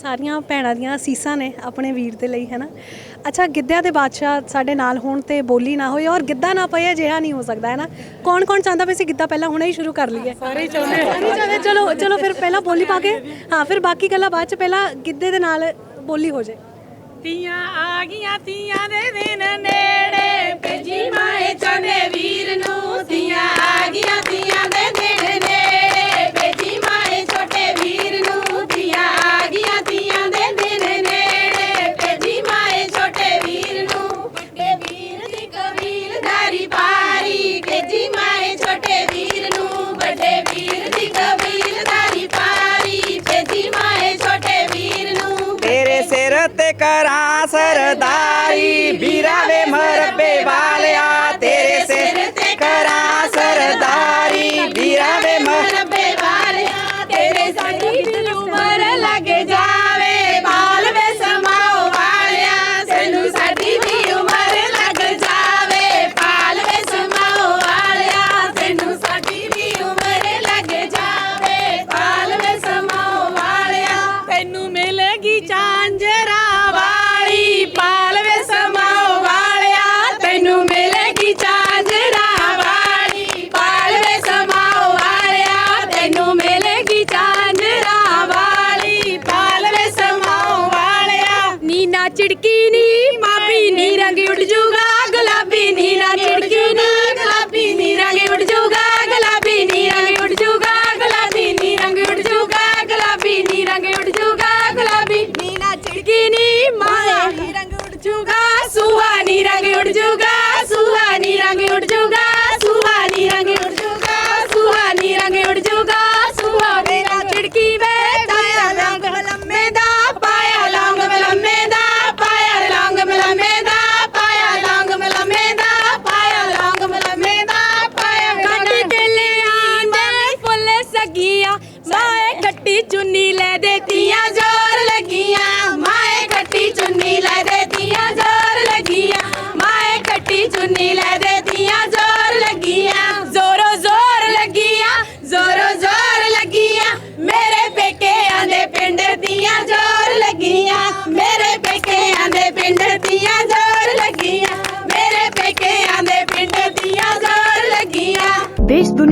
ਸਾਰੀਆਂ ਭੈਣਾਂ ਦੀਆਂ ਅਸੀਸਾਂ ਨੇ ਆਪਣੇ ਵੀਰ ਦੇ ਲਈ ਹੈ ਨਾ? ਅੱਛਾ ਗਿੱਧਿਆਂ ਦੇ ਬਾਦਸ਼ਾਹ ਸਾਡੇ ਨਾਲ ਹੋਣ ਤੇ ਬੋਲੀ ਨਾ ਹੋਏ ਔਰ ਗਿੱਧਾ ਨਾ ਪਏ ਅਜਿਹਾ ਨਹੀਂ ਹੋ ਸਕਦਾ ਹੈ ਨਾ? ਕੌਣ ਕੌਣ ਚਾਹੁੰਦਾ ਵੀ ਅਸੀਂ ਗਿੱਧਾ ਪਹਿਲਾਂ ਹੁਣੇ ਹੀ ਸ਼ੁਰੂ ਕਰ ਲਈਏ? ਸਾਰੇ ਚਾਹੁੰਦੇ ਸਾਰੇ ਚਾਹੁੰਦੇ ਚਲੋ ਚਲੋ ਫਿਰ ਪਹਿਲਾਂ ਬੋਲੀ ਪਾ ਕੇ ਹਾਂ ਫਿਰ ਬਾਕੀ ਗੱਲਾਂ ਬਾਅਦ ਚ ਪਹਿਲਾਂ ਗਿੱਧੇ ਦੇ ਨਾਲ ਬੋਲੀ ਹੋ ਜਾਏ। ਤੀਆਂ ਆ ਗਈਆਂ ਤੀਆਂ ਦੇ ਦਿਨ ਨੇੜੇ ਭੇਜੀ ਮਾਏ ਚੰਨੇ ਵੀਰ ਨੂੰ। ਵੱਡੇ ਵੀਰ ਦੀ ਕਬੀਲਦਾਰੀ ਪਾਰੀ ਭੇਜੀ ਮਾਏ ਛੋਟੇ ਵੀਰ ਨੂੰ ਤੇਰੇ ਸਿਰ ਤੇ ਕਰਾਂ ਸਰਦਾਰੀ ਵੀਰਾ ਵੇ ਮਰਬੇ ਵਾਲਿਆ ਤੇਰੇ ਨੀਨਾ ਚਿੜਕੀ ਨੀ ਮਾਪੀ ਨੀ ਰੰਗ ਉੱਡ ਜੂਗਾ, ਗੁਲਾਬੀ ਨੀਨਾ ਚਿੜਕੀ ਨੀ ਗੁਲਾਬੀ ਨੀ ਰੰਗ ਉੱਡ ਜੂਗਾ, ਗੁਲਾਬੀ ਨੀ ਰੰਗ ਉੱਡ ਜੂਗਾ, ਗੁਲਾਬੀ ਨੀ ਰੰਗ ਉੱਡ ਜੂਗਾ, ਗੁਲਾਬੀ ਨੀ ਰੰਗ ਉੱਡ ਜੂਗਾ, ਗੁਲਾਬੀ ਨੀਨਾ ਚਿੜਕੀ ਨੀ, ਮਾਇਆ ਰੰਗ ਉੱਡ ਜੂਗਾ ਸੁਹਾਨੀ ਰੰਗ ਉੱਡ ਜੂਗਾ ਖੱਟੀ ਚੁੰਨੀ ਲੈ ਦੇਤੀਆਂ, ਜ਼ੋਰ ਲੱਗੀਆਂ। ਮਾਏ ਖੱਟੀ ਚੁੰਨੀ ਲੈ ਦੇ ਦੇਤੀਆਂ, ਜ਼ੋਰ ਲੱਗੀਆਂ। ਮਾਏ ਖੱਟੀ ਚੁੰਨੀ ਲੈ ਦੇ ਦੇਤੀਆਂ, ਜ਼ੋਰ ਲੱਗੀਆਂ। ਜ਼ੋਰੋ ਜ਼ੋਰ ਲੱਗੀਆਂ, ਜ਼ੋਰੋ ਜ਼ੋਰ ਲੱਗੀਆਂ। ਮੇਰੇ ਪੇਕਿਆਂ ਦੇ ਪਿੰਡ ਦੀਆਂ ਜ਼ੋਰ